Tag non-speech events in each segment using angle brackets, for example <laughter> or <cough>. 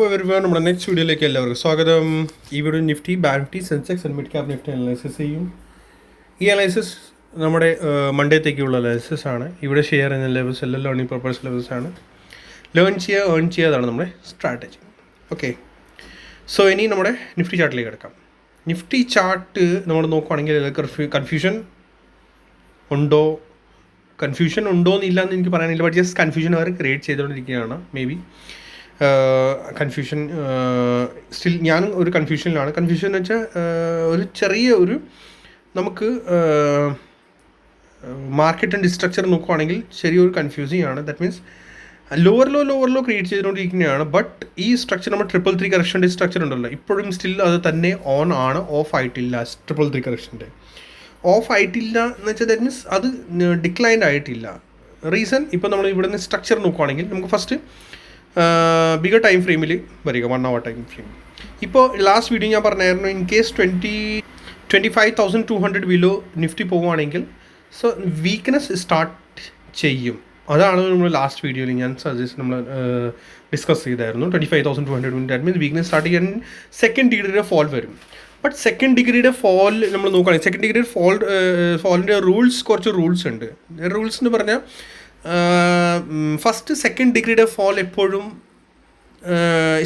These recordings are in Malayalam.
നമ്മുടെ നെക്സ്റ്റ് വീഡിയോയിലേക്ക് എല്ലാവർക്കും സ്വാഗതം. ഈ video Nifty bank Nifty Sensex and mid cap Nifty analysis ചെയ്യും. ഈ അനലൈസിസ് നമ്മുടെ മൺഡേത്തേക്കുള്ള അനലൈസിസ് ആണ്. ഇവിടെ ഷെയർ ചെയ്യുന്ന ലെവൽസ് എല്ലാം ലേണിംഗ് പർപ്പസ് ലെവൽസ് ആണ്. ലേൺ ചെയ്യുക ഏൺ ചെയ്യാതാണ് നമ്മുടെ സ്ട്രാറ്റജി ഓക്കെ സോ ഇനി നമ്മുടെ നിഫ്റ്റി ചാർട്ടിലേക്ക് കിടക്കാം. നിഫ്റ്റി ചാർട്ട് നമ്മൾ നോക്കുവാണെങ്കിൽ കൺഫ്യൂഷൻ ഉണ്ടോ കൺഫ്യൂഷൻ ഉണ്ടോ? എന്നില്ല എന്ന് എനിക്ക് പറയാനില്ല ബട്ട് ജസ്റ്റ് കൺഫ്യൂഷൻ അവർ ക്രിയേറ്റ് ചെയ്തുകൊണ്ടിരിക്കുകയാണ് മേ ബി കൺഫ്യൂഷൻ സ്റ്റിൽ ഞാനും ഒരു കൺഫ്യൂഷനിലാണ് കൺഫ്യൂഷൻ എന്ന് വെച്ചാൽ ഒരു ചെറിയ ഒരു നമുക്ക് മാർക്കറ്റ് ആൻഡ് സ്ട്രക്ചർ നോക്കുവാണെങ്കിൽ ചെറിയൊരു കൺഫ്യൂസിങ് ആണ്. That means lower low lower low create ചെയ്തുകൊണ്ടിരിക്കുന്നതാണ്. But ഈ സ്ട്രക്ചർ നമ്മൾ ട്രിപ്പിൾ ത്രീ കറക്ഷന്റെ സ്ട്രക്ചർ ഉണ്ടല്ലോ. ഇപ്പോഴും സ്റ്റിൽ അത് തന്നെ ഓൺ ആണ് ഓഫ് ആയിട്ടില്ല ട്രിപ്പിൾ ത്രീ കറക്ഷന്റെ ഓഫ് ആയിട്ടില്ല എന്ന് വെച്ചാൽ ദാറ്റ് മീൻസ് അത് ഡിക്ലൈൻഡ് ആയിട്ടില്ല. റീസൺ ഇപ്പോൾ നമ്മൾ ഇവിടുന്ന് സ്ട്രക്ചർ നോക്കുവാണെങ്കിൽ നമുക്ക് ഫസ്റ്റ് ബിഗർ ടൈം ഫ്രെയിമിൽ വരിക വൺ അവർ ടൈം ഫ്രെയിം ഇപ്പോൾ ലാസ്റ്റ് വീഡിയോ ഞാൻ പറഞ്ഞായിരുന്നു in case twenty twenty five thousand two hundred below Nifty പോവുകയാണെങ്കിൽ സോ വീക്ക്നെസ് സ്റ്റാർട്ട് ചെയ്യും. അതാണ് നമ്മൾ ലാസ്റ്റ് വീഡിയോയിൽ ഞാൻ സജസ്റ്റ് നമ്മൾ ഡിസ്കസ് ചെയ്തായിരുന്നു. Twenty five thousand two hundred that means weakness start ചെയ്യാൻ സെക്കൻഡ് ഡിഗ്രിയുടെ ഫോൾ വരും. ബട്ട് സെക്കൻഡ് ഡിഗ്രിയുടെ ഫോൾ നമ്മൾ നോക്കുകയാണെങ്കിൽ സെക്കൻഡ് ഡിഗ്രിയുടെ ഫോൾ ഫോളിന്റെ റൂൾസ് കുറച്ച് റൂൾസ് ഉണ്ട്. റൂൾസ് എന്ന് പറഞ്ഞാൽ ഫസ്റ്റ് സെക്കൻഡ് ഡിഗ്രിയുടെ ഫോൾ എപ്പോഴും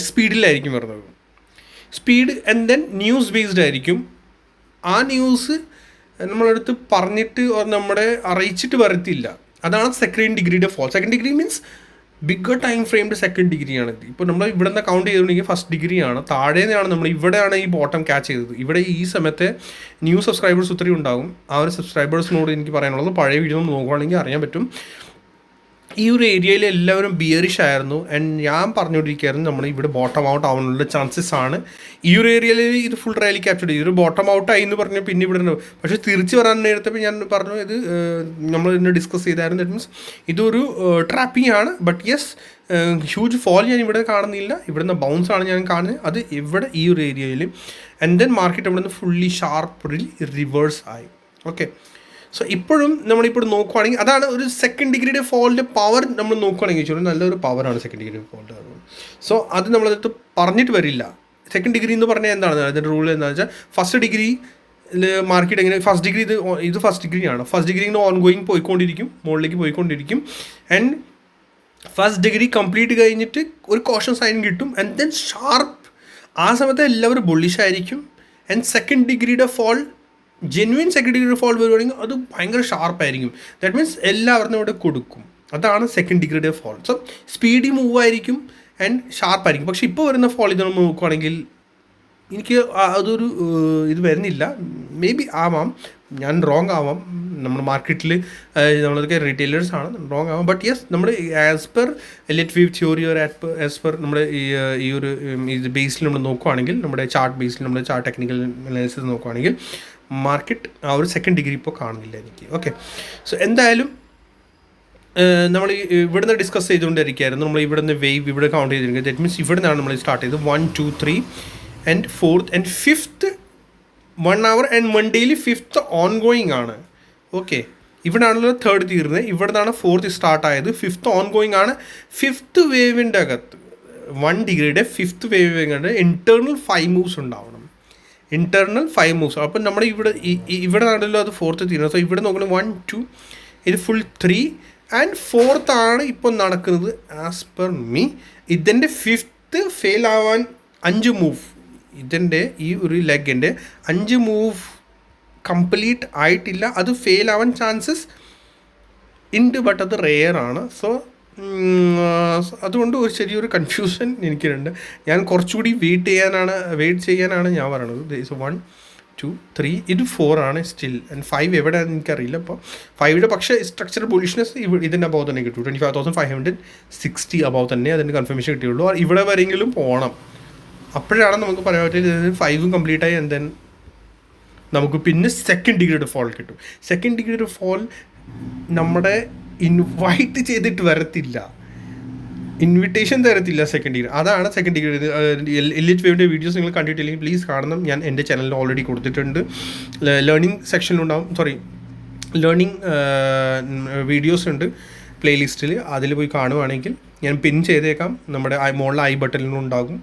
സ്പീഡിലായിരിക്കും വരുന്നത്. Speed and then news based ആയിരിക്കും. ആ ന്യൂസ് നമ്മളടുത്ത് പറഞ്ഞിട്ട് നമ്മുടെ അറിയിച്ചിട്ട് വരത്തില്ല. അതാണ് സെക്കൻഡ് ഡിഗ്രിയുടെ fall second degree means bigger time framed second ഡിഗ്രിയാണ് ഇപ്പോൾ നമ്മൾ ഇവിടെ നിന്ന് കൗണ്ട് ചെയ്തിട്ടുണ്ടെങ്കിൽ ഫസ്റ്റ് ഡിഗ്രിയാണ് താഴെ നിന്നാണ് നമ്മൾ ഇവിടെയാണ് ഈ ബോട്ടം ക്യാച്ച് ചെയ്തത്. ഇവിടെ ഈ സമയത്തെ ന്യൂ സബ്സ്ക്രൈബേഴ്സ് ഒത്തിരി ഉണ്ടാകും. ആ ഒരു സബ്സ്ക്രൈബേഴ്സിനോട് എനിക്ക് പറയാനുള്ളത് പഴയ വീഡിയോ നോക്കുകയാണെങ്കിൽ അറിയാൻ പറ്റും. ഈ ഒരു ഏരിയയിൽ എല്ലാവരും ബിയറിഷ് ആയിരുന്നു. ആൻഡ് ഞാൻ പറഞ്ഞുകൊണ്ടിരിക്കുകയായിരുന്നു നമ്മൾ ഇവിടെ ബോട്ടം ഔട്ട് ആവാനുള്ള ചാൻസസ് ആണ്. ഈ ഒരു ഏരിയയിൽ ഇത് ഫുൾ റാലി ക്യാപ്ചർ ചെയ്തു. ഒരു ബോട്ടം ഔട്ട് ആയി എന്ന് പറഞ്ഞു പിന്നെ ഇവിടെ ഉണ്ട് പക്ഷേ തിരിച്ച് വരാൻ നേരത്തപ്പോൾ ഞാൻ പറഞ്ഞു ഇത് നമ്മൾ ഇന്ന് ഡിസ്കസ് ചെയ്തായിരുന്നു. ദറ്റ് മീൻസ് ഇതൊരു ട്രാപ്പിംഗ് ആണ്. ബട്ട് യെസ് ഹ്യൂജ് ഫോൾ ഞാൻ ഇവിടെ കാണുന്നില്ല. ഇവിടുന്ന് ബൗൺസ് ആണ് ഞാൻ കാണുന്നത്. അത് ഇവിടെ ഈ ഒരു ഏരിയയിൽ ആൻഡ് ദെൻ മാർക്കറ്റ് ഇവിടെ നിന്ന് ഫുള്ളി ഷാർപ്പ് റിവേഴ്സ് ആയി. ഓക്കെ സോ ഇപ്പോഴും നമ്മളിപ്പോൾ നോക്കുവാണെങ്കിൽ അതാണ് ഒരു സെക്കൻഡ് ഡിഗ്രിയുടെ ഫോളിന്റെ പവർ നമ്മൾ നോക്കുകയാണെങ്കിൽ ചോദിച്ചു നല്ലൊരു പവറാണ് സെക്കൻഡ് ഡിഗ്രി ഫോളിന്റെ സോ അത് നമ്മളടുത്ത് പറഞ്ഞിട്ട് വരില്ല. സെക്കൻഡ് ഡിഗ്രി എന്ന് പറഞ്ഞാൽ എന്താണ്? അതിന്റെ റൂൾ എന്താണെന്ന് വെച്ചാൽ ഫസ്റ്റ് ഡിഗ്രി മാർക്കറ്റ് എങ്ങനെ ഫസ്റ്റ് ഡിഗ്രി ഇത് ഇത് ഫസ്റ്റ് ഡിഗ്രിയാണ് ഫസ്റ്റ് ഡിഗ്രി ഇങ്ങനെ ഓൺ ഗോയിങ് പോയിക്കൊണ്ടിരിക്കും മുകളിലേക്ക് പോയിക്കൊണ്ടിരിക്കും. ആൻഡ് ഫസ്റ്റ് ഡിഗ്രി കംപ്ലീറ്റ് കഴിഞ്ഞിട്ട് ഒരു കോഷൻ സൈൻ കിട്ടും. ആൻഡ് ദെൻ ഷാർപ്പ് ആ സമയത്ത് എല്ലാവരും ബുള്ളിഷായിരിക്കും ആൻഡ് സെക്കൻഡ് ഡിഗ്രിയുടെ fall genuine second degree fall വരുവാണെങ്കിൽ അത് ഭയങ്കര ഷാർപ്പായിരിക്കും ദാറ്റ് മീൻസ് എല്ലാവരും ഇവിടെ കൊടുക്കും. അതാണ് സെക്കൻഡ് ഡിഗ്രിയുടെ ഫോൾ സോ സ്പീഡി മൂവ് ആയിരിക്കും ആൻഡ് ഷാർപ്പായിരിക്കും പക്ഷേ ഇപ്പോൾ വരുന്ന ഫോൾ ഇത് നമ്മൾ നോക്കുവാണെങ്കിൽ എനിക്ക് അതൊരു ഇത് വരുന്നില്ല. മേ ബി ആവാം. ഞാൻ റോങ് ആവാം. നമ്മൾ മാർക്കറ്റിൽ നമ്മളൊക്കെ റീറ്റെയിലേഴ്സ് ആണ്. റോങ് ആവാം. ബട്ട് യെസ് നമ്മൾ as per Elliott wave theory or as per നമ്മുടെ ഈ ഈ ഒരു ഇത് ബേസിൽ നമ്മൾ നോക്കുവാണെങ്കിൽ നമ്മുടെ ചാർട്ട് ബേസിൽ നമ്മുടെ ചാർട്ട് ടെക്നിക്കൽ അനാലിസിസ് നോക്കുവാണെങ്കിൽ മാർക്കറ്റ് ആ ഒരു സെക്കൻഡ് ഡിഗ്രി ഇപ്പോൾ കാണുന്നില്ല എനിക്ക്. ഓക്കെ സോ എന്തായാലും നമ്മൾ ഇവിടുന്ന് ഡിസ്കസ് ചെയ്തുകൊണ്ടിരിക്കുകയായിരുന്നു. നമ്മൾ ഇവിടുന്ന് വേവ് ഇവിടെ കൗണ്ട് ചെയ്തിരിക്കുന്നത്. ദറ്റ് മീൻസ് ഇവിടെ നിന്നാണ് നമ്മൾ സ്റ്റാർട്ട് ചെയ്തത്. One two three and fourth and fifth one hour and one ഡേയിൽ ഫിഫ്ത്ത് ഓൺ ഗോയിങ് ആണ്. ഓക്കെ ഇവിടാണല്ലോ തേർഡ് തീർന്നത് ഇവിടെ നിന്നാണ് ഫോർത്ത് സ്റ്റാർട്ട് ആയത്. ഫിഫ്ത്ത് ഓൺ ഗോയിങ് ആണ് ഫിഫ്ത്ത് വേവിന്റെ അകത്ത് വൺ ഡിഗ്രിയുടെ ഫിഫ്ത്ത് വേവിന്റെ ഇന്റേർണൽ ഫൈവ് മൂവ്സ് ഉണ്ടാവണം. ഇന്റേർണൽ ഫൈവ് മൂവ്സ് അപ്പം നമ്മൾ ഇവിടെ ഇവിടെ ആണല്ലോ അത് ഫോർത്ത് തീരുന്നത്. സോ ഇവിടെ നോക്കണം വൺ ടു ഇത് ഫുൾ ത്രീ ആൻഡ് ഫോർത്ത് ആണ് ഇപ്പോൾ നടക്കുന്നത് ആസ് പെർ മീ ഇതിന്റെ ഫിഫ്ത്ത് ഫെയിൽ ആവാൻ അഞ്ച് മൂവ് ഇതിന്റെ ഈ ഒരു ലെഗിന്റെ അഞ്ച് മൂവ് കംപ്ലീറ്റ് ആയിട്ടില്ല. അത് ഫെയിൽ ആവാൻ ചാൻസസ് ഉണ്ട് ബട്ട് അത് റെയർ ആണ്. സോ അതുകൊണ്ട് ഒരു ചെറിയൊരു കൺഫ്യൂഷൻ എനിക്കുണ്ട് ഞാൻ കുറച്ചുകൂടി വെയിറ്റ് ചെയ്യാനാണ് വെയിറ്റ് ചെയ്യാനാണ് ഞാൻ പറയണത്. ഇസ് വൺ ടു ത്രീ ഇത് ഫോർ ആണ് സ്റ്റിൽ ആൻഡ് ഫൈവ് എവിടെയാണെന്ന് എനിക്കറിയില്ല അപ്പോൾ ഫൈവിന്റെ പക്ഷേ സ്ട്രക്ചർ പൊല്യൂഷൻസ് ഇതിന്റെ അബവ് തന്നെ കിട്ടും. Twenty five thousand five hundred sixty above തന്നെ അതിന്റെ കൺഫർമേഷൻ കിട്ടിയുള്ളൂ. ഇവിടെ വരെയെങ്കിലും പോകണം അപ്പോഴാണ് നമുക്ക് പറയാൻ പറ്റിയത് ഫൈവും കംപ്ലീറ്റ് ആയി ദെൻ നമുക്ക് പിന്നെ സെക്കൻഡ് ഡിഗ്രിയുടെ ഫോൾ കിട്ടും. സെക്കൻഡ് ഡിഗ്രിയുടെ ഫോൾ നമ്മുടെ ഇൻവൈറ്റ് ചെയ്തിട്ട് വരത്തില്ല. ഇൻവിറ്റേഷൻ തരത്തില്ല സെക്കൻഡ് ഡിഗ്രി അതാണ് സെക്കൻഡ് ഡിഗ്രി എൽ എച്ച് വേവിന്റെ വീഡിയോസ് നിങ്ങൾ കണ്ടിട്ടില്ലെങ്കിൽ പ്ലീസ് കാണണം. ഞാൻ എന്റെ ചാനലിൽ ഓൾറെഡി കൊടുത്തിട്ടുണ്ട്. ലേണിംഗ് സെക്ഷനിലുണ്ടാവും സോറി ലേണിംഗ് വീഡിയോസ് ഉണ്ട് പ്ലേലിസ്റ്റിൽ അതിൽ പോയി കാണുവാണെങ്കിൽ ഞാൻ പിൻ ചെയ്തേക്കാം. നമ്മുടെ മോളിൽ ഐ ബട്ടണിലും ഉണ്ടാകും.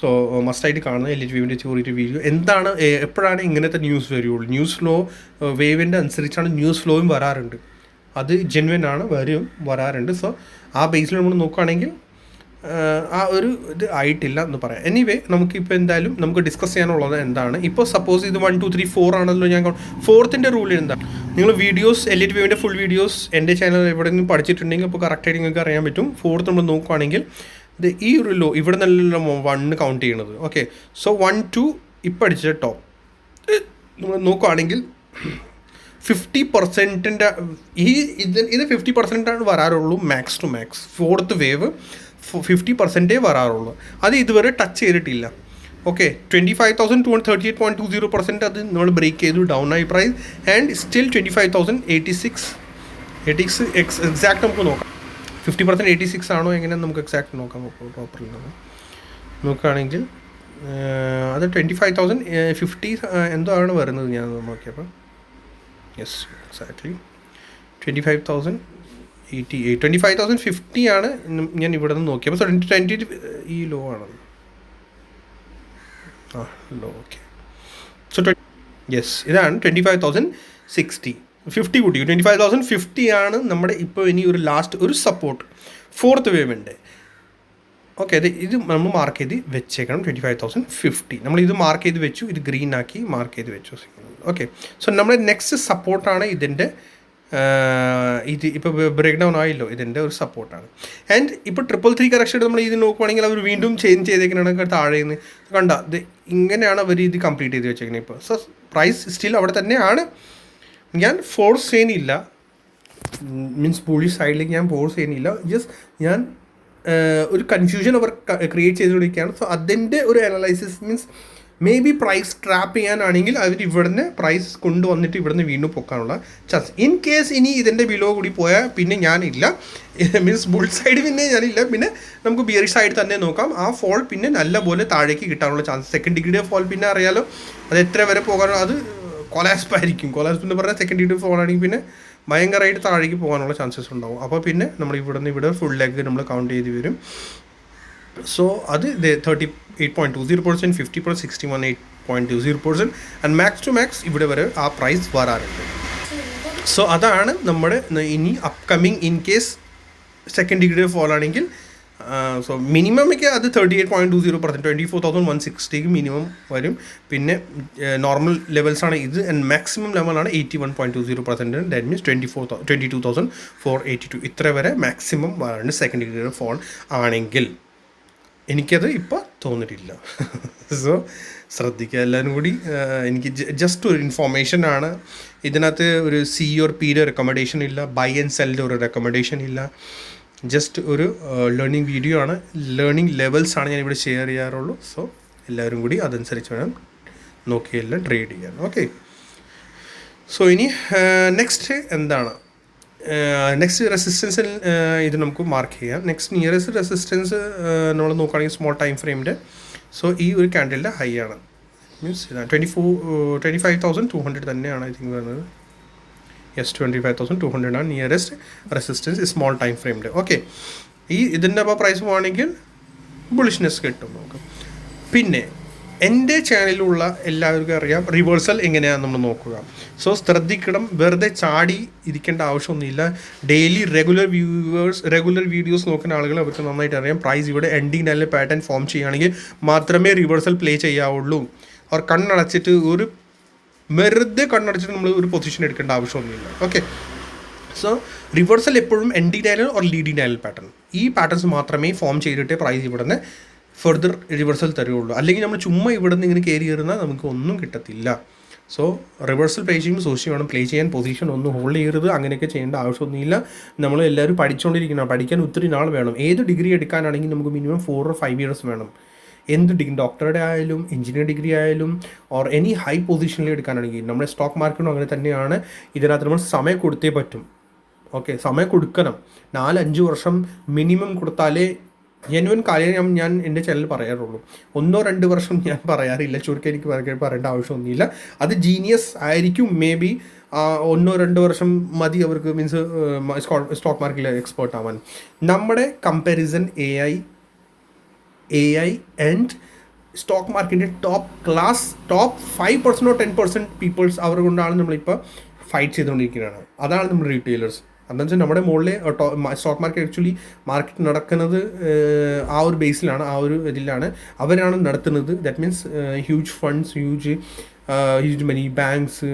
സോ മസ്റ്റായിട്ട് കാണുന്ന എൽ എച്ച് വേവിന്റെ ചോറിയിട്ട് വീഡിയോ എന്താണ് എപ്പോഴാണ് ഇങ്ങനത്തെ ന്യൂസ് വരികയുള്ളൂ ന്യൂസ് ഫ്ലോ വേവിന്റെ അനുസരിച്ചാണ് ന്യൂസ് ഫ്ലോയും വരാറുണ്ട്. അത് ജെൻവിൻ ആണ് വരും വരാറുണ്ട്. സോ ആ ബേസിൽ നമ്മൾ നോക്കുകയാണെങ്കിൽ ആ ഒരു ഇത് ആയിട്ടില്ല എന്ന് പറയാം. എനിവേ നമുക്കിപ്പോൾ എന്തായാലും നമുക്ക് ഡിസ്കസ് ചെയ്യാനുള്ളത് എന്താണ്? ഇപ്പോൾ സപ്പോസ് ഇത് വൺ ടു ത്രീ ഫോർ ആണല്ലോ ഞാൻ ഫോർത്തിന്റെ റൂൾ എന്താ? നിങ്ങൾ വീഡിയോസ് എൽ ഇ വിവിന്റെ ഫുൾ വീഡിയോസ് എന്റെ ചാനൽ എവിടെ നിന്നും പഠിച്ചിട്ടുണ്ടെങ്കിൽ അപ്പോൾ കറക്റ്റായിട്ട് നിങ്ങൾക്ക് അറിയാൻ പറ്റും. ഫോർത്ത് നമ്മൾ നോക്കുകയാണെങ്കിൽ ഇത് ഈ ഒരു ലോ ഇവിടെ നല്ല വണ്ണ് കൗണ്ട് ചെയ്യണത് ഓക്കെ സോ വൺ ടു ഇപ്പം അടിച്ച ടോപ്പ് നമ്മൾ നോക്കുകയാണെങ്കിൽ ഫിഫ്റ്റി പെർസെന്റിന്റെ ഈ ഇത് ഇത് ഫിഫ്റ്റി പെർസെന്റാണ് വരാറുള്ളൂ max to max fourth wave fifty പെർസെന്റേ വരാറുള്ളൂ. അത് ഇതുവരെ ടച്ച് ചെയ്തിട്ടില്ല. Okay twenty five thousand two thirty eight point two zero percent അത് നമ്മൾ ബ്രേക്ക് ചെയ്തു ഡൗൺ ആയി. Price and still twenty five thousand eighty six eighty six X exact നമുക്ക് നോക്കാം. ഫിഫ്റ്റി പെർസെന്റ് എയ്റ്റി സിക്സ് ആണോ എങ്ങനെ നമുക്ക് എക്സാക്ട് നോക്കാം പ്രോപ്പർലി നോക്കുകയാണെങ്കിൽ അത് ട്വന്റി ഫൈവ് തൗസൻഡ് ഫിഫ്റ്റി എന്തോ ആണ് വരുന്നത് ഞാൻ നോക്കിയപ്പോൾ yes exactly twenty five thousand eighty twenty five thousand fifty ആണ് ഞാൻ ഇവിടെ നിന്ന് നോക്കിയപ്പോൾ സോ ട്വന്റി ട്വന്റി ഈ ലോ ആണത് ആ ലോ ഓക്കെ സോ യെസ് ഇതാണ് twenty five thousand sixty fifty കൂട്ടി. ട്വന്റി ഫൈവ് തൗസൻഡ് ഫിഫ്റ്റി ആണ് നമ്മുടെ ഇപ്പോൾ ഇനി ഒരു ലാസ്റ്റ് ഒരു സപ്പോർട്ട് ഫോർത്ത് വേവിന്റെ ഓക്കെ അത് ഇത് നമ്മൾ മാർക്ക് ചെയ്ത് വെച്ചേക്കണം. ട്വന്റി ഫൈവ് തൗസൻഡ് ഫിഫ്റ്റി നമ്മൾ ഇത് മാർക്ക് ചെയ്ത് വെച്ചു. ഇത് ഗ്രീൻ ആക്കി മാർക്ക് ചെയ്ത് വെച്ചു. ഓക്കെ സോ നമ്മുടെ നെക്സ്റ്റ് സപ്പോർട്ടാണ് ഇതിന്റെ ഇത് ഇപ്പോൾ ബ്രേക്ക് ഡൗൺ ആയില്ലോ. ഇതിന്റെ ഒരു സപ്പോർട്ടാണ് ആൻഡ് ഇപ്പോൾ ട്രിപ്പിൾ ത്രീ കറക്ഷൻ നമ്മൾ ഇത് നോക്കുവാണെങ്കിൽ അവർ വീണ്ടും ചേഞ്ച് ചെയ്തേക്കുന്നതാണ് താഴെ നിന്ന് കണ്ട ഇത് ഇങ്ങനെയാണ് അവർ ഇത് കംപ്ലീറ്റ് ചെയ്ത് വെച്ചേക്കുന്നത് ഇപ്പോൾ സോ പ്രൈസ് സ്റ്റിൽ അവിടെ തന്നെയാണ്. ഞാൻ ഫോഴ്സ് ചെയ്യുന്നില്ല. മീൻസ് പുള്ളി സൈഡിലേക്ക് ഞാൻ ഫോഴ്സ് ചെയ്യുന്നില്ല. ജസ്റ്റ് ഞാൻ ഒരു കൺഫ്യൂഷൻ അവർ ക്രിയേറ്റ് ചെയ്തുകൊണ്ടിരിക്കുകയാണ്. സോ അതിന്റെ ഒരു analysis means maybe price trap ചെയ്യാനാണെങ്കിൽ അവർ ഇവിടുന്ന് പ്രൈസ് കൊണ്ടുവന്നിട്ട് ഇവിടുന്ന് വീണ്ടും പൊക്കാനുള്ള ചാൻസ് ഇൻ കേസ് ഇനി ഇതിന്റെ ബിലോ കൂടി പോയാൽ പിന്നെ ഞാനില്ല. മീൻസ് ബുൾ സൈഡ് പിന്നെ ഞാനില്ല. പിന്നെ നമുക്ക് ബിയർ സൈഡ് തന്നെ നോക്കാം. ആ ഫോൾ പിന്നെ നല്ല പോലെ താഴേക്ക് കിട്ടാനുള്ള ചാൻസ് സെക്കൻഡ് ഡിഗ്രിയുടെ ഫോൾ പിന്നെ അറിയാലോ. അത് എത്ര വരെ പോകാനോ അത് കൊലാസ്പായിരിക്കും കൊലാസ്പെന്ന് പറഞ്ഞാൽ സെക്കൻഡ് ഡിഗ്രി ഫോൾ ആണെങ്കിൽ പിന്നെ ഭയങ്കരമായിട്ട് താഴേക്ക് പോകാനുള്ള ചാൻസസ് ഉണ്ടാവും. അപ്പോൾ പിന്നെ നമ്മൾ ഇവിടെ നിന്ന് ഇവിടെ ഫുൾ ലെഗ് നമ്മൾ കൗണ്ട് ചെയ്ത് വരും. സോ അത് thirty eight point two zero percent fifty plus sixty one eight point two zero percent and max to max ഇവിടെ വരെ ആ പ്രൈസ് വരാറുണ്ട്. സോ അതാണ് നമ്മുടെ ഇനി upcoming in case second degree fall ആണെങ്കിൽ സോ മിനിമം ഒക്കെ അത് thirty eight point two zero percent twenty four thousand one സിക്സ്റ്റിക്ക് minimum വരും. പിന്നെ നോർമൽ ലെവൽസ് ആണ് ഇത് ആൻഡ് മാക്സിമം ലെവലാണ് eighty one point two zero percent that means twenty four twenty two thousand four eighty two ഇത്ര വരെ മാക്സിമം വരാറുണ്ട് സെക്കൻഡ് ഗ്രേഡ് ഫോൺ ആണെങ്കിൽ. എനിക്കത് ഇപ്പോൾ തോന്നിയിട്ടില്ല സോ <laughs> ശ്രദ്ധിക്കുക എല്ലാവരും കൂടി. എനിക്ക് ജസ്റ്റ് ഒരു ഇൻഫോർമേഷൻ ആണ്. ഇതിനകത്ത് ഒരു സി ഓർ പിയുടെ റെക്കമെൻഡേഷൻ ഇല്ല. ബൈ ആൻഡ് സെല്ലിന്റെ ഒരു റെക്കമെൻഡേഷൻ ഇല്ല. ജസ്റ്റ് ഒരു ലേണിംഗ് വീഡിയോ ആണ്. ലേണിംഗ് ലെവൽസ് ആണ് ഞാൻ ഇവിടെ ഷെയർ ചെയ്യാറുള്ളൂ. സോ എല്ലാവരും കൂടി അതനുസരിച്ച് വേണം നോക്കിയെല്ലാം ട്രേഡ് ചെയ്യാൻ. ഓക്കെ സോ ഇനി നെക്സ്റ്റ് എന്താണ്? നെക്സ്റ്റ് റെസിസ്റ്റൻസിൽ ഇത് നമുക്ക് മാർക്ക് ചെയ്യാം. നെക്സ്റ്റ് നിയറസ്റ്റ് റെസിസ്റ്റൻസ് നമ്മൾ നോക്കുകയാണെങ്കിൽ സ്മോൾ ടൈം ഫ്രെയിമിന്റെ സോ ഈ ഒരു ക്യാൻഡലിന്റെ ഹൈ ആണ്. Means twenty four twenty five thousand two hundred തന്നെയാണ് ഐ തിങ്ക് വരുന്നത്. Yes twenty five thousand two hundred ആണ് നിയറസ്റ്റ് റെസിസ്റ്റൻസ് സ്മോൾ ടൈം ഫ്രെയിമിൽ ഓക്കെ ഈ ഇതിന്റെ അപ്പോൾ പ്രൈസ് പോകുകയാണെങ്കിൽ ബുളിഷ്നെസ് കിട്ടും നമുക്ക്. പിന്നെ എന്റെ ചാനലിലുള്ള എല്ലാവർക്കും അറിയാം റിവേഴ്സൽ എങ്ങനെയാണെന്ന് നമ്മൾ നോക്കുക. സോ ശ്രദ്ധിക്കണം. വെറുതെ ചാടി ഇരിക്കേണ്ട ആവശ്യമൊന്നുമില്ല. Daily regular viewers regular videos നോക്കുന്ന ആളുകൾ അവർക്ക് നന്നായിട്ട് അറിയാം. പ്രൈസ് ഇവിടെ എൻഡിങ് നല്ല പാറ്റേൺ ഫോം ചെയ്യുകയാണെങ്കിൽ മാത്രമേ റിവേഴ്സൽ പ്ലേ ചെയ്യാവുള്ളൂ. അവർ കണ്ണടച്ചിട്ട് ഒരു വെറുതെ കണ്ണടച്ചിട്ട് നമ്മൾ ഒരു പൊസിഷൻ എടുക്കേണ്ട ആവശ്യമൊന്നുമില്ല. ഓക്കെ സോ റിവേഴ്സൽ എപ്പോഴും ending diagonal or leading diagonal pattern ഈ പാറ്റേൺസ് മാത്രമേ ഫോം ചെയ്തിട്ട് പ്രൈസ് ഇവിടെ നിന്ന് ഫെർദർ റിവേഴ്സൽ തരുള്ളൂ. അല്ലെങ്കിൽ നമ്മൾ ചുമ്മാ ഇവിടെ നിന്ന് ഇങ്ങനെ കയറി കയറുന്നാൽ നമുക്ക് ഒന്നും കിട്ടത്തില്ല. സോ റിവേഴ്സൽ പ്ലേ ചെയ്യുമ്പോൾ സൂക്ഷിച്ച് വേണം പ്ലേ ചെയ്യാൻ പൊസിഷൻ ഒന്നും ഹോൾഡ് ചെയ്യരുത്. അങ്ങനെയൊക്കെ ചെയ്യേണ്ട ആവശ്യമൊന്നുമില്ല. നമ്മൾ എല്ലാവരും പഠിച്ചുകൊണ്ടിരിക്കണം പഠിക്കാൻ ഒത്തിരി നാൾ വേണം. ഏത് ഡിഗ്രി എടുക്കാനാണെങ്കിൽ നമുക്ക് minimum four or five years വേണം. എന്ത് ഡിഗ്രി ഡോക്ടറുടെ ആയാലും എഞ്ചിനീയർ ഡിഗ്രി ആയാലും ഓർ എനി ഹൈ പൊസിഷനിൽ എടുക്കാനാണെങ്കിൽ നമ്മുടെ സ്റ്റോക്ക് മാർക്കറ്റും അങ്ങനെ തന്നെയാണ്. ഇതിനകത്ത് നമ്മൾ സമയം കൊടുത്തേ പറ്റും. ഓക്കെ സമയം കൊടുക്കണം. നാലഞ്ച് വർഷം മിനിമം കൊടുത്താലേ ജെനുവൻ കാര്യം ഞാൻ എന്റെ ചാനലിൽ പറയാറുള്ളൂ. ഒന്നോ രണ്ട് വർഷം ഞാൻ പറയാറില്ല. ചുരുക്കം എനിക്ക് പറയ- പറയേണ്ട ആവശ്യമൊന്നുമില്ല. അത് ജീനിയസ് ആയിരിക്കും. മേ ബി ഒന്നോ രണ്ട് വർഷം മതി അവർക്ക്. മീൻസ് സ്റ്റോക്ക് മാർക്കറ്റിൽ എക്സ്പേർട്ട് ആവാൻ. നമ്മുടെ comparison A I A I and stock മാർക്കറ്റിന്റെ ടോപ്പ് ക്ലാസ് ടോപ്പ് ഫൈവ് പെർസെന്റോ ടെൻ പെർസെന്റ് പീപ്പിൾസ് അവർ കൊണ്ടാണ് നമ്മളിപ്പോൾ ഫൈറ്റ് ചെയ്തുകൊണ്ടിരിക്കുകയാണ് അതാണ് നമ്മൾ റീറ്റെയിലേഴ്സ് എന്താണെന്ന് വെച്ചാൽ നമ്മുടെ മുകളിലെ സ്റ്റോക്ക് മാർക്കറ്റ് ആക്ച്വലി മാർക്കറ്റ് നടക്കുന്നത് ആ ഒരു ബേസിലാണ് ആ ഒരു ഇതിലാണ് അവരാണ് നടത്തുന്നത്. That means huge funds huge huge money banks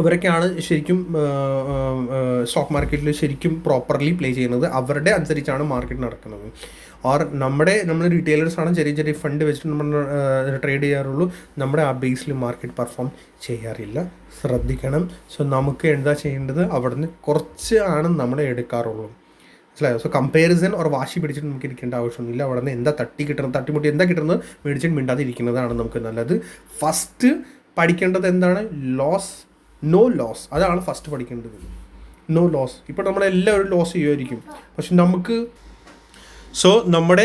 അവരൊക്കെയാണ് ശരിക്കും സ്റ്റോക്ക് മാർക്കറ്റിൽ ശരിക്കും പ്രോപ്പർലി പ്ലേ ചെയ്യുന്നത്. അവരുടെ അനുസരിച്ചാണ് മാർക്കറ്റ് നടക്കുന്നത്. ഓർ നമ്മുടെ നമ്മൾ റീറ്റെയിലേഴ്സ് ആണ് ചെറിയ ചെറിയ ഫണ്ട് വെച്ചിട്ട് നമ്മൾ ട്രേഡ് ചെയ്യാറുള്ളൂ. നമ്മുടെ ആ ബേസിൽ മാർക്കറ്റ് പെർഫോം ചെയ്യാറില്ല. ശ്രദ്ധിക്കണം. സോ നമുക്ക് എന്താ ചെയ്യേണ്ടത്? അവിടുന്ന് കുറച്ച് ആണ് നമ്മൾ എടുക്കാറുള്ളൂ. മനസ്സിലായോ? സോ കമ്പാരിസൺ ഓർ വാശി പിടിച്ചിട്ട് നമുക്ക് ഇരിക്കേണ്ട ആവശ്യമൊന്നുമില്ല. അവിടെ നിന്ന് എന്താ തട്ടി കിട്ടണം തട്ടിമുട്ടി എന്താ കിട്ടുന്നത് മേടിച്ചിട്ട് മിണ്ടാതിരിക്കുന്നതാണ് നമുക്ക് നല്ലത്. ഫസ്റ്റ് പഠിക്കേണ്ടത് എന്താണ്? ലോസ് നോ ലോസ് അതാണ് ഫസ്റ്റ് പഠിക്കേണ്ടത്. നോ ലോസ് ഇപ്പോൾ നമ്മളെല്ലാവരും ലോസ് ചെയ്യുമായിരിക്കും. പക്ഷെ നമുക്ക് സോ നമ്മുടെ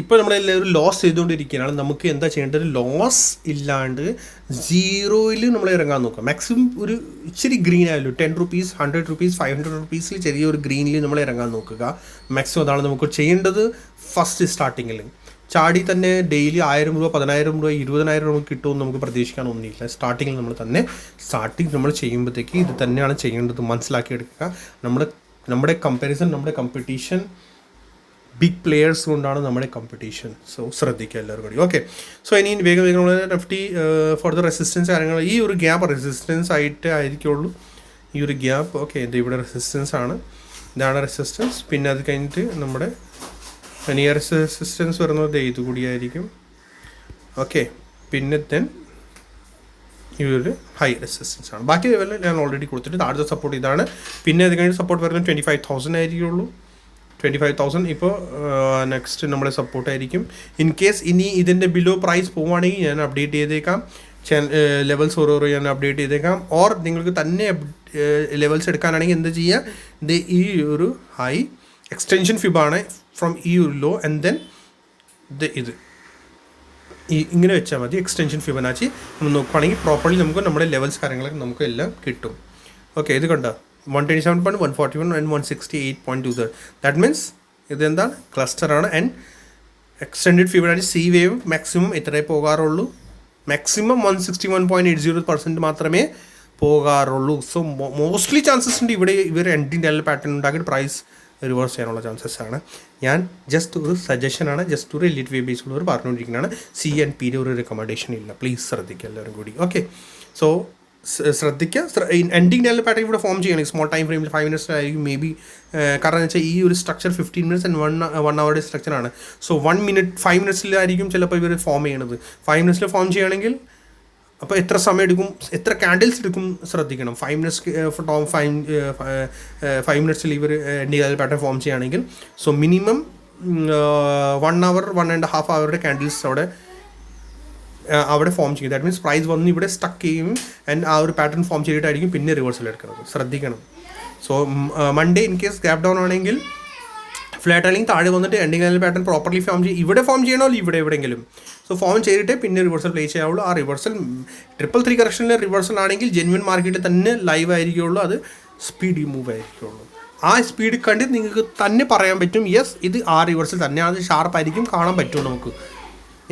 ഇപ്പോൾ നമ്മളെല്ലാവരും ലോസ് ചെയ്തുകൊണ്ടിരിക്കുകയാണ്. നമുക്ക് എന്താ ചെയ്യേണ്ടത്? ലോസ് ഇല്ലാണ്ട് സീറോയിൽ നമ്മൾ ഇറങ്ങാൻ നോക്കുക. മാക്സിമം ഒരു ഇച്ചിരി ഗ്രീൻ ആയാലും ten rupees hundred rupees five hundred റുപ്പീസിൽ ചെറിയൊരു ഗ്രീനിൽ നമ്മൾ ഇറങ്ങാൻ നോക്കുക. മാക്സിമം അതാണ് നമുക്ക് ചെയ്യേണ്ടത് ഫസ്റ്റ് സ്റ്റാർട്ടിങ്ങിൽ ചാടി തന്നെ ഡെയിലി ആയിരം രൂപ പതിനായിരം രൂപ ഇരുപതിനായിരം രൂപ കിട്ടുമെന്ന് നമുക്ക് പ്രതീക്ഷിക്കാൻ ഒന്നുമില്ല. സ്റ്റാർട്ടിങ്ങിൽ നമ്മൾ തന്നെ സ്റ്റാർട്ടിങ് നമ്മൾ ചെയ്യുമ്പോഴത്തേക്ക് ഇത് തന്നെയാണ് ചെയ്യേണ്ടത് മനസ്സിലാക്കിയെടുക്കുക നമ്മുടെ നമ്മുടെ കമ്പാരിസൺ നമ്മുടെ കമ്പറ്റീഷൻ ബിഗ് പ്ലെയേഴ്സ് കൊണ്ടാണ് നമ്മുടെ കോമ്പറ്റീഷൻ സോ ശ്രദ്ധിക്കുക എല്ലാവരും കൂടി. ഓക്കെ സോ ഇനി വേഗം വേഗം നമ്മൾ നിഫ്റ്റി ഫോർ ദ റെസിസ്റ്റൻസ് കാര്യങ്ങൾ ഈ ഒരു ഗ്യാപ്പ് റെസിസ്റ്റൻസ് ആയിട്ട് ആയിരിക്കുള്ളൂ. ഈ ഒരു ഗ്യാപ്പ് ഓക്കെ ഇത് ഇവിടെ റെസിസ്റ്റൻസ് ആണ്. ഇതാണ് റെസിസ്റ്റൻസ് പിന്നെ അത് കഴിഞ്ഞിട്ട് നമ്മുടെ നിയറസ്റ്റ് റെസിസ്റ്റൻസ് വരുന്നത് ഇത് കൂടിയായിരിക്കും ഓക്കെ പിന്നെ ദെൻ ഈ ഒരു ഹൈ റെസിസ്റ്റൻസ് ആണ്. ബാക്കി ലെവലിൽ ഞാൻ ഓൾറെഡി കൊടുത്തിട്ട് താഴത്തെ സപ്പോർട്ട് ഇതാണ്. പിന്നെ അത് കഴിഞ്ഞ് സപ്പോർട്ട് വരുന്നത് ട്വന്റി ഫൈവ് തൗസൻഡ് ആയിരിക്കുള്ളൂ. ട്വന്റി ഫൈവ് തൗസൻഡ് ഇപ്പോൾ നെക്സ്റ്റ് നമ്മളെ സപ്പോർട്ടായിരിക്കും ഇൻ കേസ് ഇനി ഇതിന്റെ ബിലോ പ്രൈസ് പോവുകയാണെങ്കിൽ ഞാൻ അപ്ഡേറ്റ് ചെയ്തേക്കാം. ലെവൽസ് ഓരോരോ ഞാൻ അപ്ഡേറ്റ് ചെയ്തേക്കാം. ഓർ നിങ്ങൾക്ക് തന്നെ ലെവൽസ് എടുക്കാനാണെങ്കിൽ എന്താ ചെയ്യുക ഇത് ഈ ഒരു ഹൈ എക്സ്റ്റൻഷൻ ഫിബാണ് ഫ്രം ഈ ഒരു ലോ ആൻഡ് ദെൻ ദ ഇത്. ഈ ഇങ്ങനെ വെച്ചാൽ മതി എക്സ്റ്റൻഷൻ ഫിബനാച്ചി നമ്മൾ നോക്കുകയാണെങ്കിൽ പ്രോപ്പർലി നമുക്ക് നമ്മുടെ ലെവൽസ് കാര്യങ്ങളൊക്കെ നമുക്ക് എല്ലാം കിട്ടും. ഓക്കെ ഇത് കണ്ടോ? One twenty seven point one forty one and one sixty eight point two third that means ഇതെന്താണ് ക്ലസ്റ്ററാണ് ആൻഡ് എക്സ്റ്റെൻഡ് ഫീവറായിട്ട് സി വേവ് മാക്സിമം എത്രയേ പോകാറുള്ളൂ. Maximum one sixty one point eight zero percent മാത്രമേ പോകാറുള്ളൂ. സോ മോസ്റ്റ്ലി ചാൻസസ് ഉണ്ട് ഇവിടെ ഇവർ എൻഡിന്റെ എല്ലാ പാറ്റേൺ ഉണ്ടാക്കിയിട്ട് പ്രൈസ് റിവേഴ്സ് ചെയ്യാനുള്ള ചാൻസസ് ആണ്. ഞാൻ ജസ്റ്റ് ഒരു സജഷനാണ് ജസ്റ്റ് ഒരു എലിറ്റ് വേ ബേസ് ഉള്ളവർ പറഞ്ഞുകൊണ്ടിരിക്കുന്നതാണ്. സി ആൻഡ് പിയുടെ ഒരു റെക്കമെൻഡേഷൻ ഇല്ല. പ്ലീസ് ശ്രദ്ധിക്കുക എല്ലാവരും കൂടി. ഓക്കെ സോ ശ്രദ്ധിക്കുക എൻഡിങ് ലെവൽ പാറ്റേൺ ഇവിടെ ഫോം ചെയ്യണം. സ്മോൾ ടൈം ഫ്രെയിമിൽ ഫൈവ് മിനിറ്റ്സ് ആയിരിക്കും മേ ബി കാരണം എന്ന് വെച്ചാൽ ഈ ഒരു structure fifteen minutes and one one അവറുടെ സ്ട്രക്ചറാണ് സോ വൺ മിനിറ്റ് ഫൈവ് മിനിറ്റ്സിലായിരിക്കും ചിലപ്പോൾ ഇവർ ഫോം ചെയ്യണത്. ഫൈവ് മിനിറ്റ്സിൽ ഫോം ചെയ്യണമെങ്കിൽ അപ്പോൾ എത്ര സമയം എടുക്കും എത്ര കാൻഡിൽസ് എടുക്കും ശ്രദ്ധിക്കണം. Five minutes to five five മിനിറ്റ്സിൽ ഇവർ എൻഡിങ് ഡിയൽ പാറ്റേൺ ഫോം ചെയ്യുകയാണെങ്കിൽ so minimum one hour one and half അവറുടെ candles അവിടെ അവിടെ ഫോം ചെയ്യും ദാറ്റ് മീൻസ് പ്രൈസ് വന്ന് ഇവിടെ സ്റ്റക്ക് ചെയ്യും ആൻഡ് ആ ഒരു പാറ്റേൺ ഫോം ചെയ്തിട്ടായിരിക്കും പിന്നെ റിവേഴ്സൽ എടുക്കുന്നത്. ശ്രദ്ധിക്കണം. So Monday in case gap down ആണെങ്കിൽ ഫ്ലാറ്റ് അല്ലെങ്കിൽ താഴെ വന്നിട്ട് എൻഡിങ് ആയാലും പാറ്റേൺ പ്രോപ്പർലി ഫോം ചെയ്യും ഇവിടെ ഫോം ചെയ്യണോ ഇവിടെ എവിടെയെങ്കിലും? സോ ഫോം ചെയ്തിട്ട് പിന്നെ റിവേഴ്സൽ പ്ലേ ചെയ്യാവുള്ളൂ. ആ റിവേഴ്സൽ ട്രിപ്പിൾ ത്രീ കറക്ഷനിലെ റിവേഴ്സൽ ആണെങ്കിൽ ജെന്വിൻ മാർക്കറ്റിൽ തന്നെ ലൈവ് ആയിരിക്കുള്ളൂ. അത് സ്പീഡ് മൂവ് ആയിരിക്കുള്ളൂ. ആ സ്പീഡ് കണ്ടിട്ട് നിങ്ങൾക്ക് തന്നെ പറയാൻ പറ്റും. യെസ് ഇത് ആ റിവേഴ്സൽ തന്നെയാണ്. ഷാർപ്പായിരിക്കും കാണാൻ പറ്റും നമുക്ക്.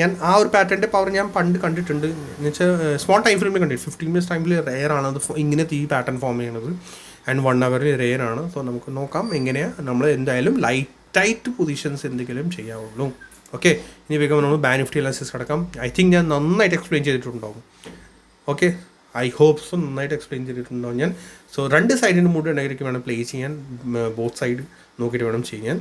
ഞാൻ ആ ഒരു പാറ്റേണിന്റെ പവർ ഞാൻ പണ്ട് കണ്ടിട്ടുണ്ട്. എന്ന് വെച്ചാൽ സ്മോൾ ടൈം ഫ്രെയിമിൽ കണ്ടിട്ട് ഫിഫ്റ്റീൻ മിനിറ്റ്സ് ടൈമിൽ റെയർ ആണ് അത് ഇങ്ങനെ ഇങ്ങനത്തെ ഈ പാറ്റേൺ ഫോം ചെയ്യണത്. ആൻഡ് വൺ അവറിൽ റെയർ ആണ്. സോ നമുക്ക് നോക്കാം എങ്ങനെയാണ് നമ്മൾ എന്തായാലും ലൈറ്റായിട്ട് പൊസിഷൻസ് എന്തെങ്കിലും ചെയ്യാവുള്ളൂ. ഓക്കെ ഇനി വേഗം നമ്മൾ ബാനിഫ്റ്റി അനാലിസിസ് കിടക്കാം. ഐ തിങ്ക് ഞാൻ നന്നായിട്ട് എക്സ്പ്ലെയിൻ ചെയ്തിട്ടുണ്ടാവും. ഓക്കെ ഐ ഹോപ്പ് സോ നന്നായിട്ട് എക്സ്പ്ലെയിൻ ചെയ്തിട്ടുണ്ടാവും ഞാൻ. സോ രണ്ട് സൈഡിന്റെ മൂഡ് ഉണ്ടായിരിക്കും വേണം പ്ലേ ചെയ്യാൻ. ബോത്ത് സൈഡ് നോക്കിയിട്ട് വേണം ചെയ്യാൻ.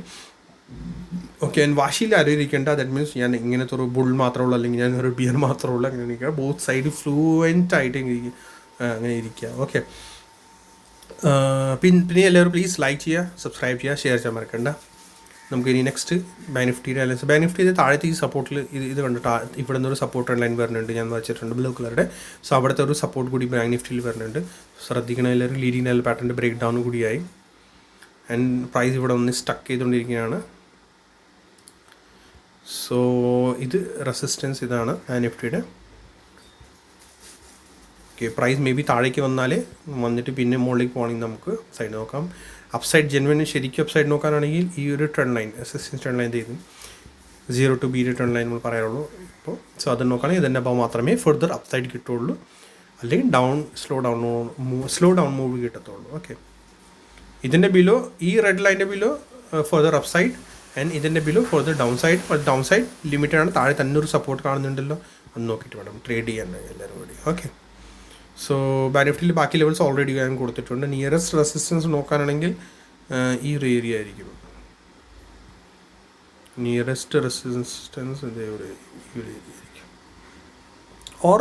ഓക്കെ ഞാൻ വാശിയിൽ ആലോചിക്കേണ്ട ദാറ്റ് മീൻസ് ഞാൻ ഇങ്ങനത്തെ ഒരു ബുൾ മാത്രമുള്ളൂ അല്ലെങ്കിൽ ഞാൻ ഒരു ബിയർ മാത്രമുള്ളൂ അങ്ങനെ ഇരിക്കുക. ബോത്ത് സൈഡ് ഫ്ലൂവന്റ് ആയിട്ട് അങ്ങനെ ഇരിക്കുക. ഓക്കെ പിന്നെ പിന്നെ എല്ലാവരും പ്ലീസ് ലൈക്ക് ചെയ്യുക സബ്സ്ക്രൈബ് ചെയ്യുക ഷെയർ ചെയ്യാൻ മറക്കണ്ട. നമുക്ക് ഇനി നെക്സ്റ്റ് ബാനിഫ്റ്റിയുടെ അല്ലെങ്കിൽ ബാനിഫ്റ്റിയുടെ താഴത്തെ ഈ സപ്പോർട്ടിൽ ഇത് ഇത് കണ്ടിട്ട് ഇവിടെ നിന്നൊരു സപ്പോർട്ട് ലൈൻ വരുന്നുണ്ട്. ഞാൻ വെച്ചിട്ടുണ്ട് ബ്ലൂ കളറുടെ സോ അവിടുത്തെ ഒരു സപ്പോർട്ട് കൂടി ബാനിഫ്റ്റിയിൽ വരുന്നുണ്ട്. ശ്രദ്ധിക്കണ എല്ലാവരും. ലീഡിങ് പാറ്റേണിന്റെ ബ്രേക്ക് ഡൗൺ കൂടിയായി. ആൻഡ് പ്രൈസ് ഇവിടെ ഒന്ന് സ്റ്റക്ക് ചെയ്തുകൊണ്ടിരിക്കുകയാണ്. സോ ഇത് റെസിസ്റ്റൻസ് ഇതാണ് നിഫ്റ്റിയുടെ ഓക്കെ പ്രൈസ് മേ ബി താഴേക്ക് വന്നാൽ വന്നിട്ട് പിന്നെ മുകളിലേക്ക് പോകണമെങ്കിൽ നമുക്ക് സൈഡ് നോക്കാം. അപ്സൈഡ് ജെൻവൻ ശരിക്കും അപ്സൈഡ് നോക്കാനാണെങ്കിൽ ഈ ഒരു trend line resistance trend line ചെയ്തു സീറോ ടു ബിയുടെ ട്രെൻഡ് ലൈൻ നമ്മൾ പറയാറുള്ളൂ ഇപ്പോൾ. സോ അത് നോക്കുകയാണെങ്കിൽ ഇതിന്റെ അപ്പോൾ മാത്രമേ ഫർദർ അപ്സൈഡ് കിട്ടുള്ളൂ അല്ലെങ്കിൽ down slow down slow down move കിട്ടത്തുള്ളൂ. ഓക്കെ ഇതിന്റെ ബിലോ ഈ റെഡ് ലൈന്റെ ബിലോ ഫർദർ അപ്സൈഡ് ആൻഡ് ഇതിന്റെ below for the downside downside limited ആണ്. താഴെ തന്നെ ഒരു സപ്പോർട്ട് കാണുന്നുണ്ടല്ലോ. അത് നോക്കിയിട്ട് വേണം. ട്രേഡ് ചെയ്യാൻ എല്ലാവരും കൂടി. ഓക്കെ സോ ബാനിഫിറ്റിൽ ബാക്കി ലെവൽസ് ഓൾറെഡി ഞാൻ കൊടുത്തിട്ടുണ്ട്. നിയറസ്റ്റ് റെസിസ്റ്റൻസ് നോക്കാനാണെങ്കിൽ ഈ ഒരു ഏരിയ ആയിരിക്കും. Nearest resistance or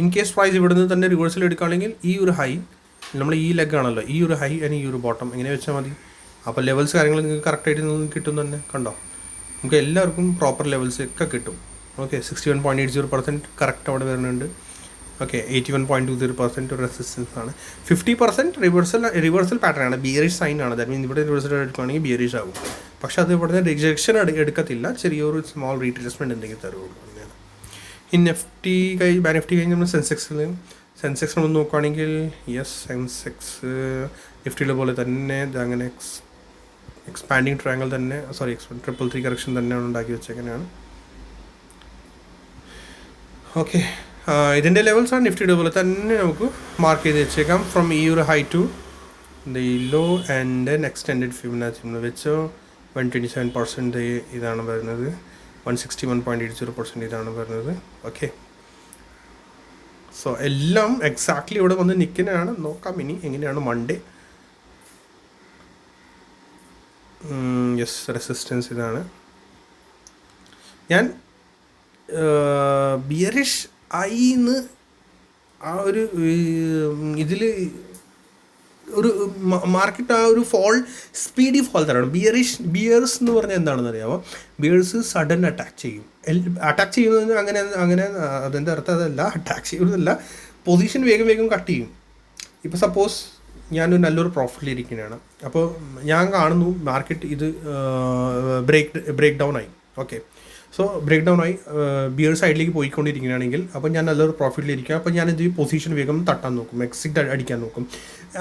in case price ഇവിടെ നിന്ന് തന്നെ റിവേഴ്സൽ എടുക്കുകയാണെങ്കിൽ ഈ ഒരു ഹൈ നമ്മൾ ഈ ലെഗ് ആണല്ലോ. ഈ ഒരു ഹൈ ആൻഡ് ഈ ഒരു ബോട്ടം ഇങ്ങനെ വെച്ചാൽ മതി? അപ്പോൾ ലെവൽസ് കാര്യങ്ങൾ നിങ്ങൾക്ക് കറക്റ്റായിട്ട് നിങ്ങൾക്ക് കിട്ടും തന്നെ കണ്ടോ? നമുക്ക് എല്ലാവർക്കും പ്രോപ്പർ ലെവൽസ് ഒക്കെ കിട്ടും. Okay sixty one point eight zero percent correct അവിടെ വരുന്നുണ്ട്. Okay eighty one point two zero percent resistance ആണ്. Fifty percent reversal reversal pattern ആണ്. ബിയറിഷ് സൈൻ ആണ്. ദാറ്റ് മീൻ ഇവിടെ റിവേഴ്സൽ എടുക്കുകയാണെങ്കിൽ ബിയറിഷ് ആകും പക്ഷേ അത് ഇവിടുന്ന് റിജക്ഷൻ എടുക്കത്തില്ല. ചെറിയൊരു സ്മോൾ റീട്രേസ്മെന്റ് എന്തെങ്കിലും തരുള്ളൂ അങ്ങനെയാണ്. ഈ നെഫ്റ്റി കൈ ബാനിഫ്റ്റി കഴിഞ്ഞ് നമ്മൾ സെൻസെക്സിൽ സെൻസെക്സ് നമ്മൾ നോക്കുകയാണെങ്കിൽ യെസ് സെൻസെക്സ് നിഫ്റ്റിയിലെ പോലെ തന്നെ എക്സ് എക്സ്പാൻഡിങ് ട്രയാങ്കിൾ തന്നെ സോറി ട്രിപ്പിൾ ത്രീ കറക്ഷൻ തന്നെയാണ് ഉണ്ടാക്കി വെച്ചേക്കാണ് ഓക്കെ ഇതിന്റെ ലെവൽസ് ആണ് നിഫ്റ്റിയുടെ പോലെ തന്നെ നമുക്ക് മാർക്ക് ചെയ്ത് വെച്ചേക്കാം. ഫ്രം ഈ ഒരു high to low and then extended Fibonacci വെച്ചോ വൺ ട്വന്റി സെവൻ പെർസെന്റ് ഇതാണ് വരുന്നത്. One sixty one point eight zero percent ഇതാണ് വരുന്നത്. ഓക്കെ സോ എല്ലാം എക്സാക്ട്ലി ഇവിടെ വന്ന് നിൽക്കുന്നതാണ് നോക്കാം ഇനി എങ്ങനെയാണ് മൺഡേ യെസ് റെസിസ്റ്റൻസ് ഇതാണ്. ഞാൻ ബിയറിഷ് ആയിന്ന് ആ ഒരു ഇതിൽ ഒരു മാർക്കറ്റ് ആ ഒരു ഫോൾ സ്പീഡി ഫോൾ തരാണ്. ബിയറിഷ് ബിയേഴ്സ് എന്ന് പറഞ്ഞാൽ എന്താണെന്ന് അറിയാമോ? ബിയേഴ്സ് സഡൻ അറ്റാക്ക് ചെയ്യും. അറ്റാക്ക് ചെയ്യുന്നത് അങ്ങനെ അങ്ങനെ അതിന്റെ അർത്ഥം അതല്ല. അറ്റാക്ക് ചെയ്യുന്നതല്ല. പൊസിഷൻ വേഗം വേഗം കട്ട് ചെയ്യും. ഇപ്പോൾ സപ്പോസ് ഞാനൊരു നല്ലൊരു പ്രോഫിറ്റിലിരിക്കുന്നതാണ് അപ്പോൾ ഞാൻ കാണുന്നു മാർക്കറ്റ് ഇത് ബ്രേക്ക് ബ്രേക്ക് ഡൗൺ ആയി. ഓക്കെ സോ ബ്രേക്ക് ഡൗൺ ആയി ബിയർ സൈഡിലേക്ക് പോയിക്കൊണ്ടിരിക്കുകയാണെങ്കിൽ അപ്പോൾ ഞാൻ നല്ലൊരു പ്രോഫിറ്റിലിരിക്കുക അപ്പോൾ ഞാൻ ഇത് പൊസിഷൻ വേഗം തട്ടാൻ നോക്കും എക്സിറ്റ് അടിക്കാൻ നോക്കും.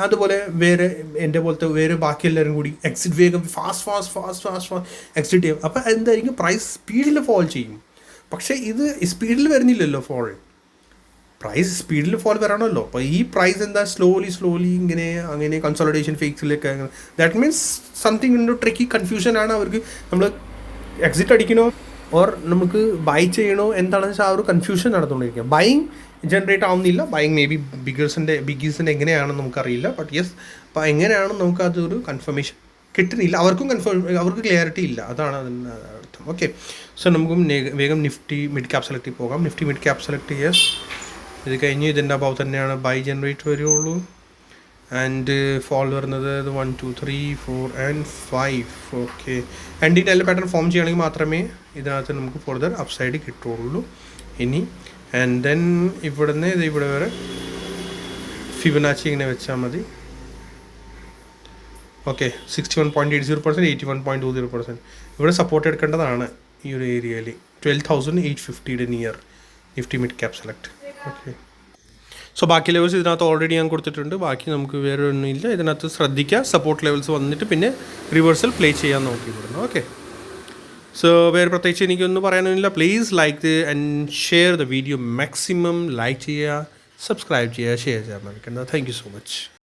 അതുപോലെ വേറെ എന്റെ പോലത്തെ വേറെ ബാക്കി എല്ലാവരും കൂടി എക്സിറ്റ് വേഗം fast fast fast fast fast exit ചെയ്യും. അപ്പോൾ എന്തായിരിക്കും? പ്രൈസ് സ്പീഡിൽ ഫോൾ ചെയ്യും. പക്ഷേ ഇത് സ്പീഡിൽ വരുന്നില്ലല്ലോ ഫോൾ പ്രൈസ് സ്പീഡിൽ ഫോൾ വരാണല്ലോ. അപ്പോൾ ഈ പ്രൈസ് എന്താ സ്ലോലി സ്ലോലി ഇങ്ങനെ അങ്ങനെ കൺസോളിഡേഷൻ ഫേക്സിലേക്ക് ദാറ്റ് മീൻസ് സംതിങ് ഉണ്ട് ട്രിക്കി കൺഫ്യൂഷൻ ആണ് അവർക്ക്. നമ്മൾ എക്സിറ്റ് അടിക്കണോ? ഓർ നമുക്ക് ബൈ ചെയ്യണോ? എന്താണെന്ന് വെച്ചാൽ ആ ഒരു കൺഫ്യൂഷൻ നടന്നുകൊണ്ടിരിക്കുക. ബൈങ് ജനറേറ്റ് ആവുന്നില്ല. ബൈങ് മേ ബി ബിഗേഴ്സിന്റെ ബിഗീസിന്റെ എങ്ങനെയാണെന്ന് നമുക്കറിയില്ല. ബട്ട് യെസ് അപ്പോൾ എങ്ങനെയാണ് നമുക്ക് അതൊരു കൺഫർമേഷൻ കിട്ടുന്നില്ല. അവർക്കും കൺഫേം അവർക്ക് ക്ലിയറിറ്റി ഇല്ല. അതാണ് അതിന്റെ അർത്ഥം. ഓക്കെ സോ നമുക്കും വേഗം നിഫ്റ്റി മിഡ് ക്യാപ് സെലക്ട് പോകാം. Nifty mid cap select yes ഇത് കഴിഞ്ഞ് ഇതിന്റെ അബവ് തന്നെയാണ് ബൈ ജനറേറ്റ് വരികയുള്ളൂ ആൻഡ് ഫോൾ വരുന്നത് one two three four and five okay and ഈ നല്ല പാറ്റേൺ ഫോം ചെയ്യണമെങ്കിൽ മാത്രമേ ഇതിനകത്ത് നമുക്ക് ഫർദർ അപ്സൈഡ് കിട്ടുള്ളൂ ഇനി ആൻഡ് ദെൻ ഇവിടുന്ന് ഇത് ഇവിടെ വരെ ഫിബനാച്ചി ഇങ്ങനെ വെച്ചാൽ മതി. Okay sixty one point eight zero percent eighty one point two zero percent ഇവിടെ സപ്പോർട്ട് എടുക്കേണ്ടതാണ് ഈ ഒരു ഏരിയയിൽ twelve thousand eight ഫിഫ്റ്റിയുടെ near Nifty mid cap select okay so ബാക്കി ലെവൽസ് ഇതിനകത്ത് ഓൾറെഡി ഞാൻ കൊടുത്തിട്ടുണ്ട്. ബാക്കി നമുക്ക് വേറെ ഒന്നുമില്ല. ഇതിനകത്ത് ശ്രദ്ധിക്കുക. സപ്പോർട്ട് ലെവൽസ് വന്നിട്ട് പിന്നെ റിവേഴ്സൽ പ്ലേ ചെയ്യാൻ നോക്കി വിടുന്നു ഓക്കെ സോ വേറെ പ്രത്യേകിച്ച് എനിക്കൊന്നും പറയാനൊന്നുമില്ല. Please like the and share the video maximum like ചെയ്യുക സബ്സ്ക്രൈബ് ചെയ്യുക ഷെയർ ചെയ്യാൻ മറക്കണ്ട. Thank you so much